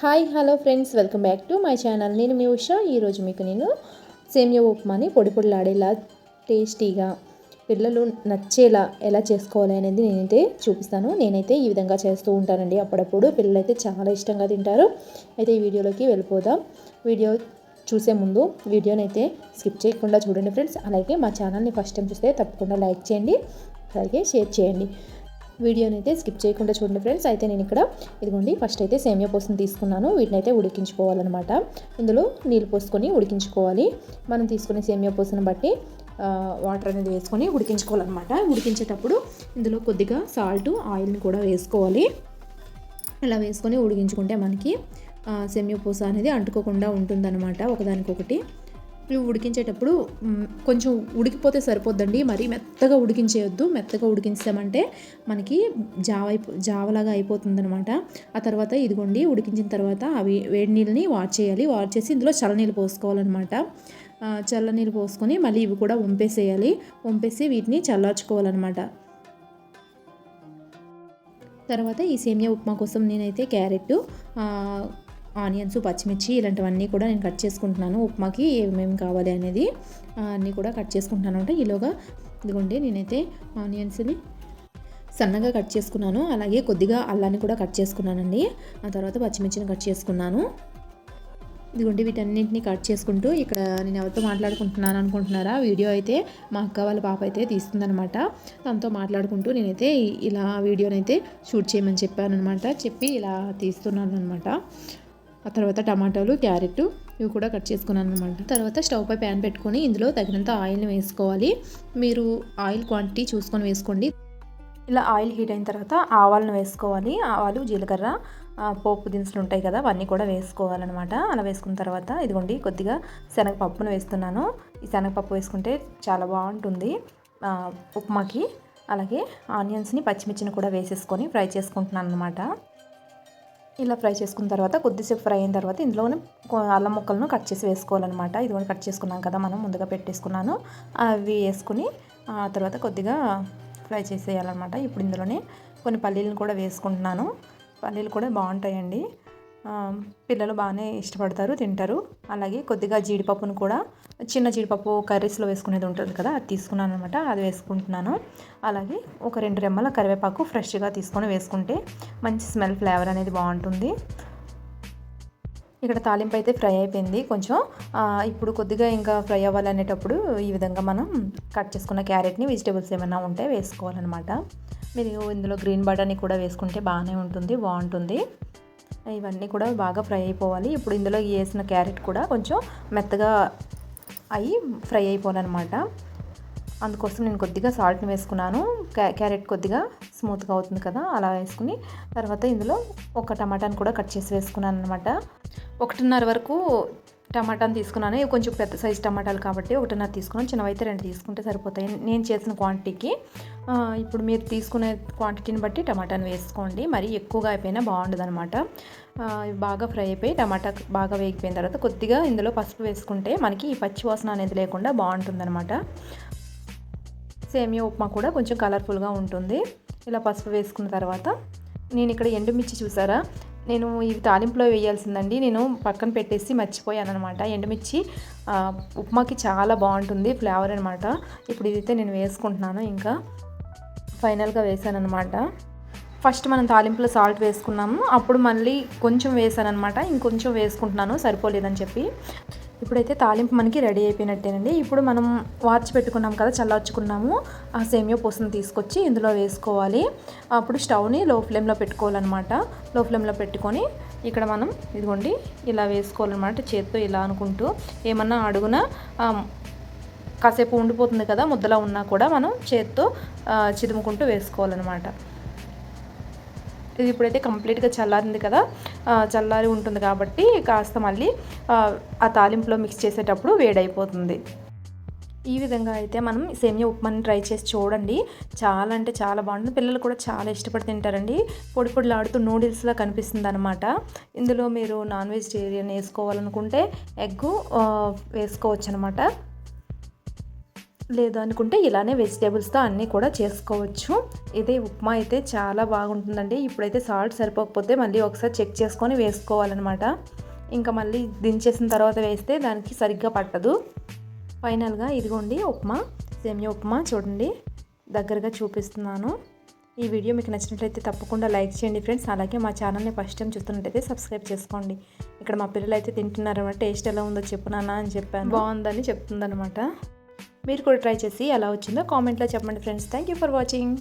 Hi hello friends. Welcome back to my channel. నేను మీ ఉషా. ఈరోజు మీకు నేను సేమియా ఉప్మాని పొడి పొడిలాడేలా టేస్టీగా పిల్లలు నచ్చేలా ఎలా చేసుకోవాలి అనేది నేనైతే చూపిస్తాను. నేనైతే ఈ విధంగా చేస్తూ ఉంటానండి అప్పుడప్పుడు. పిల్లలు అయితే చాలా ఇష్టంగా తింటారు. అయితే ఈ వీడియోలోకి వెళ్ళిపోదాం. వీడియో చూసే ముందు వీడియోని అయితే స్కిప్ చేయకుండా చూడండి ఫ్రెండ్స్. అలాగే మా ఛానల్ని ఫస్ట్ టైం చూస్తే తప్పకుండా లైక్ చేయండి. అలాగే షేర్ చేయండి. వీడియోని అయితే స్కిప్ చేయకుండా చూడండి ఫ్రెండ్స్ అయితే నేను ఇక్కడ ఇదిగోండి ఫస్ట్ అయితే సేమియా పోసుని తీసుకున్నాను. వీటిని అయితే ఉడికించుకోవాలన్నమాట. ఇందులో నీళ్ళు పోసుకొని ఉడికించుకోవాలి. మనం తీసుకునే సేమియా పోసుని బట్టి వాటర్ అనేది వేసుకొని ఉడికించుకోవాలన్నమాట. ఉడికించేటప్పుడు ఇందులో కొద్దిగా సాల్ట్ ఆయిల్ని కూడా వేసుకోవాలి. ఇలా వేసుకొని ఉడికించుకుంటే మనకి ఆ, పూస అనేది అంటుకోకుండా ఉంటుందన్నమాట. ఒకదానికొకటి. ఇవి ఉడికించేటప్పుడు కొంచెం ఉడికిపోతే సరిపోద్దండి. మరీ మెత్తగా ఉడికించేయొద్దు. మెత్తగా ఉడికించామంటే మనకి జావ అయిపో జావలాగా అయిపోతుందన్నమాట. ఆ తర్వాత ఇదిగోండి ఉడికించిన తర్వాత అవి వేడి నీళ్ళని వాట్ చేయాలి. వాట్ చేసి ఇందులో చల్లనీళ్ళు పోసుకోవాలన్నమాట. చల్లనీళ్ళు పోసుకొని మళ్ళీ ఇవి కూడా వంపేసేయాలి. వంపేసి వీటిని చల్లార్చుకోవాలన్నమాట. తర్వాత ఈ సేమియా ఉప్మా కోసం నేనైతే క్యారెట్ ఆనియన్స్ పచ్చిమిర్చి ఇలాంటివన్నీ కూడా నేను కట్ చేసుకుంటున్నాను. ఉప్మాకి ఏమేమి కావాలి అనేది అన్నీ కూడా కట్ చేసుకుంటున్నాను అంటే ఈలోగా ఇదిగోండి నేనైతే ఆనియన్స్ని సన్నగా కట్ చేసుకున్నాను. అలాగే కొద్దిగా అల్లాన్ని కూడా కట్ చేసుకున్నానండి. ఆ తర్వాత పచ్చిమిర్చిని కట్ చేసుకున్నాను. ఇదిగోండి వీటన్నింటినీ కట్ చేసుకుంటూ ఇక్కడ నేను ఎవరితో మాట్లాడుకుంటున్నాను అనుకుంటున్నారా? వీడియో అయితే మా అక్క వాళ్ళ పాప అయితే తీస్తుందనమాట తనతో మాట్లాడుకుంటూ నేనైతే ఇలా వీడియోనైతే షూట్ చేయమని చెప్పాను అనమాట చెప్పి ఇలా తీస్తున్నాను అనమాట ఆ తర్వాత టమాటాలు క్యారెట్ ఇవి కూడా కట్ చేసుకున్నాను అనమాట తర్వాత స్టవ్ పై ప్యాన్ పెట్టుకొని ఇందులో తగినంత ఆయిల్ని వేసుకోవాలి. మీరు ఆయిల్ క్వాంటిటీ చూసుకొని వేసుకోండి. ఇలా ఆయిల్ హీట్ అయిన తర్వాత ఆవాలను వేసుకోవాలి. ఆవాలు జీలకర్ర పోపు దినుసులు ఉంటాయి కదా అవన్నీ కూడా వేసుకోవాలన్నమాట. అలా వేసుకున్న తర్వాత ఇదిగోండి కొద్దిగా శనగపప్పును వేస్తున్నాను. ఈ శనగపప్పు వేసుకుంటే చాలా బాగుంటుంది. ఉప్మాకి. అలాగే ఆనియన్స్ని పచ్చిమిర్చిని కూడా వేసేసుకొని ఫ్రై చేసుకుంటున్నాను అనమాట ఇలా ఫ్రై చేసుకున్న తర్వాత కొద్దిసేపు ఫ్రై అయిన తర్వాత ఇందులోనే అల్లం ముక్కలను కట్ చేసి వేసుకోవాలన్నమాట. ఇది కూడా కట్ చేసుకున్నాం కదా మనం ముందుగా పెట్టేసుకున్నాను. అవి వేసుకుని ఆ తర్వాత కొద్దిగా ఫ్రై చేసేయాలన్నమాట. ఇప్పుడు ఇందులోనే కొన్ని పల్లీలను కూడా వేసుకుంటున్నాను. పల్లీలు కూడా బాగుంటాయండి. పిల్లలు బాగానే ఇష్టపడతారు తింటారు. అలాగే కొద్దిగా జీడిపప్పును కూడా చిన్న జీడిపప్పు కర్రీస్లో వేసుకునేది ఉంటుంది కదా అది తీసుకున్నాను అనమాట అది వేసుకుంటున్నాను. అలాగే ఒక రెండు రెమ్మల కరివేపాకు ఫ్రెష్గా తీసుకొని వేసుకుంటే మంచి స్మెల్ ఫ్లేవర్ అనేది బాగుంటుంది. ఇక్కడ తాలింపు అయితే ఫ్రై అయిపోయింది. కొంచెం ఇప్పుడు కొద్దిగా ఇంకా ఫ్రై అవ్వాలనేటప్పుడు ఈ విధంగా మనం కట్ చేసుకున్న క్యారెట్ని వెజిటేబుల్స్ ఏమైనా ఉంటే వేసుకోవాలన్నమాట. మీరు ఇందులో గ్రీన్ బటానీ కూడా వేసుకుంటే బాగానే ఉంటుంది బాగుంటుంది. ఇవన్నీ కూడా బాగా ఫ్రై అయిపోవాలి. ఇప్పుడు ఇందులో వేసిన క్యారెట్ కూడా కొంచెం మెత్తగా అయి ఫ్రై అయిపోవాలన్నమాట. అందుకోసం నేను కొద్దిగా సాల్ట్ని వేసుకున్నాను. క్యా- క్యారెట్ కొద్దిగా స్మూత్గా అవుతుంది కదా అలా వేసుకుని తర్వాత ఇందులో ఒక టమాటాని కూడా కట్ చేసి వేసుకున్నాను అనమాట ఒకటిన్నర వరకు టమాటాని తీసుకున్నాను. ఇవి కొంచెం పెద్ద సైజ్ టమాటాలు కాబట్టి ఒకటిన్నర తీసుకున్నాను. చిన్నవైతే రెండు తీసుకుంటే సరిపోతాయి. నేను చేసిన క్వాంటిటీకి ఇప్పుడు మీరు తీసుకునే క్వాంటిటీని బట్టి టమాటాని వేసుకోండి. మరీ ఎక్కువగా అయిపోయినా బాగుండదు అనమాట బాగా ఫ్రై అయిపోయి టమాటా బాగా వేగిపోయిన తర్వాత కొద్దిగా ఇందులో పసుపు వేసుకుంటే మనకి ఈ పచ్చి వాసన అనేది లేకుండా బాగుంటుంది సేమియా ఉప్మా కూడా కొంచెం కలర్ఫుల్గా ఉంటుంది. ఇలా పసుపు వేసుకున్న తర్వాత నేను ఇక్కడ ఎండుమిర్చి చూసారా? నేను ఇవి తాలింపులో వేయాల్సిందండి. నేను పక్కన పెట్టేసి మర్చిపోయాను అనమాట ఎండుమిర్చి ఉప్మాకి చాలా బాగుంటుంది ఫ్లేవర్ అనమాట ఇప్పుడు ఇదైతే నేను వేసుకుంటున్నాను ఇంకా. ఫైనల్గా వేసాను అనమాట ఫస్ట్ మనం తాలింపులో సాల్ట్ వేసుకున్నాము. అప్పుడు మళ్ళీ కొంచెం వేసాను అనమాట ఇంకొంచెం వేసుకుంటున్నాను సరిపోలేదని చెప్పి. ఇప్పుడైతే తాలింపు మనకి రెడీ అయిపోయినట్టేనండి. ఇప్పుడు మనం వార్చి పెట్టుకున్నాం కదా చల్లార్చుకున్నాము. ఆ సేమియా పూసను తీసుకొచ్చి ఇందులో వేసుకోవాలి. అప్పుడు స్టవ్ని లో ఫ్లేమ్లో పెట్టుకోవాలన్నమాట. లో ఫ్లేమ్లో పెట్టుకొని ఇక్కడ మనం ఇదిగోండి ఇలా వేసుకోవాలన్నమాట చేత్తో ఇలా అనుకుంటూ. ఏమన్నా అడుగున కాసేపు ఉండిపోతుంది కదా ముద్దలా ఉన్నా కూడా మనం చేత్తో చిదుముకుంటూ వేసుకోవాలన్నమాట. ఇది ఇప్పుడైతే కంప్లీట్గా చల్లారింది కదా చల్లారి ఉంటుంది కాబట్టి కాస్త మళ్ళీ ఆ, ఆ తాలింపులో మిక్స్ చేసేటప్పుడు వేడైపోతుంది. ఈ విధంగా అయితే మనం సేమియా ఉప్మాని ట్రై చేసి చూడండి. చాలా అంటే చాలా బాగుంటుంది. పిల్లలు కూడా చాలా ఇష్టపడి తింటారండి. పొడి పొడిలాడుతూ నూడిల్స్లా కనిపిస్తుంది అనమాట ఇందులో మీరు నాన్ వెజిటేరియన్ వేసుకోవాలనుకుంటే ఎగ్ వేసుకోవచ్చు అనమాట లేదు అనుకుంటే ఇలానే వెజిటేబుల్స్తో అన్నీ కూడా చేసుకోవచ్చు. ఇదే ఉప్మా అయితే చాలా బాగుంటుందండి. ఇప్పుడైతే సాల్ట్ సరిపోకపోతే మళ్ళీ ఒకసారి చెక్ చేసుకొని వేసుకోవాలన్నమాట. ఇంకా మళ్ళీ దించేసిన తర్వాత వేస్తే దానికి సరిగ్గా పట్టదు. ఫైనల్గా ఇదిగోండి ఉప్మా సేమియా ఉప్మా చూడండి. దగ్గరగా చూపిస్తున్నాను. ఈ వీడియో మీకు నచ్చినట్లయితే తప్పకుండా లైక్ చేయండి ఫ్రెండ్స్. అలాగే మా ఛానల్ని ఫస్ట్ టైం చూస్తున్నట్టయితే సబ్స్క్రైబ్ చేసుకోండి. ఇక్కడ మా పిల్లలు అయితే తింటున్నారు అనమాట టేస్ట్ ఎలా ఉందో చెప్పు నాన్న అని చెప్పాను. బాగుందని చెప్తుందనమాట మీరు కూడా ట్రై చేసి ఎలా వచ్చిందో కామెంట్లో చెప్పండి friends thank you for watching